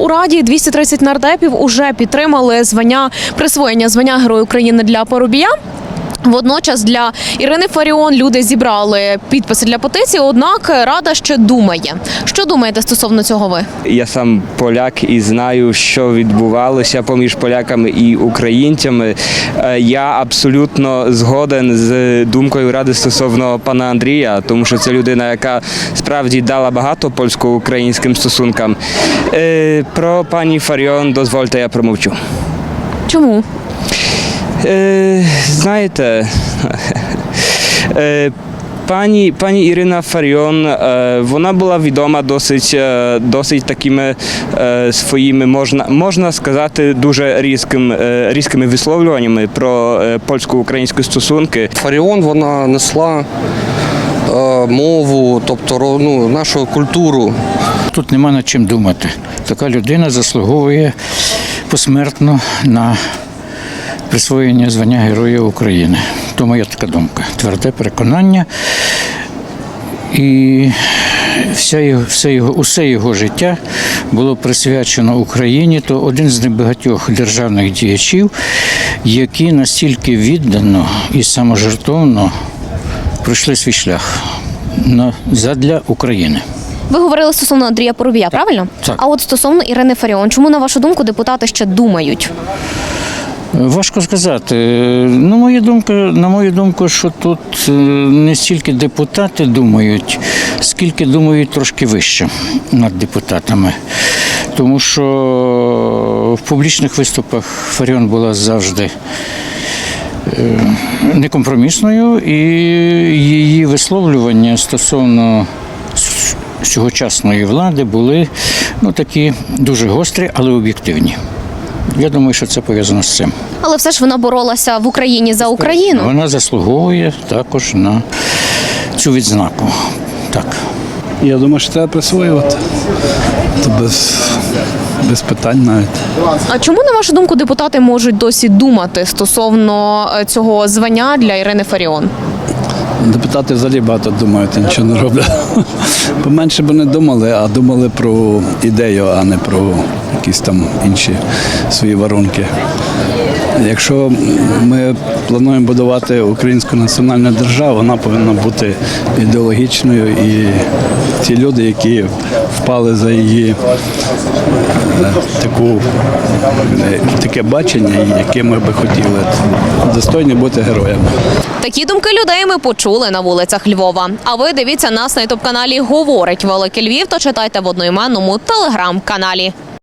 У раді 230 нардепів уже підтримали звання присвоєння звання Герой України для Поробія. Водночас для Ірини Фаріон люди зібрали підписи для петиції. Однак рада ще думає. Що думаєте стосовно цього? Ви Я сам поляк і знаю, що відбувалося поміж поляками і українцями. Е, Я абсолютно згоден з думкою ради стосовно пана Андрія, тому що це людина, яка справді дала багато польсько-українським стосункам. Е, Про пані Фаріон дозвольте, я промовчу. чому? Е, знаєте, е, пані, пані Ірина Фаріон, е, вона була відома досить, досить такими своїми, можна, можна сказати, дуже різким, різкими висловлюваннями про польсько-українські стосунки. Фаріон вона несла мову, тобто ну, нашу культуру. Тут нема над чим думати. Така людина заслуговує посмертно на присвоєння звання Героя України. То моя така думка. Тверде переконання. І вся його, все, його, усе його життя було присвячено Україні, то один з небагатьох державних діячів, які настільки віддано і саможертовно пройшли свій шлях на, задля України. Ви говорили стосовно Андрія Поробія, правильно? Так. А от стосовно Ірини Фаріон, чому на вашу думку депутати ще думають? Важко сказати. Ну, моя думка, на мою думку, що тут е, не стільки депутати думають, скільки думають трошки вище над депутатами. Тому що в публічних виступах Фаріон була завжди е, некомпромісною, і її висловлювання стосовно сьогочасної влади були ну, такі дуже гострі, але об'єктивні. Я думаю, що це пов'язано з цим. Але все ж вона боролася в Україні за Україну. Вона заслуговує також на цю відзнаку. Так. Я думаю, що треба присвоювати. То без, без питань навіть. А чому, на вашу думку, депутати можуть досі думати стосовно е, цього звання для Ірини Фаріон? Депутати взагалі багато думають, і нічого не роблять. Поменше б не думали, а думали про ідею, а не про якісь там інші свої варунки. Якщо ми плануємо будувати українську національну державу, вона повинна бути ідеологічною і ті люди, які впали за її е, таку, е, таке бачення, і якими би хотіли, достойні бути героями. Такі думки людей ми почули на вулицях Львова. А ви дивіться нас на ютуб каналі Говорить Великий Львів та читайте в одноіменному телеграм-каналі.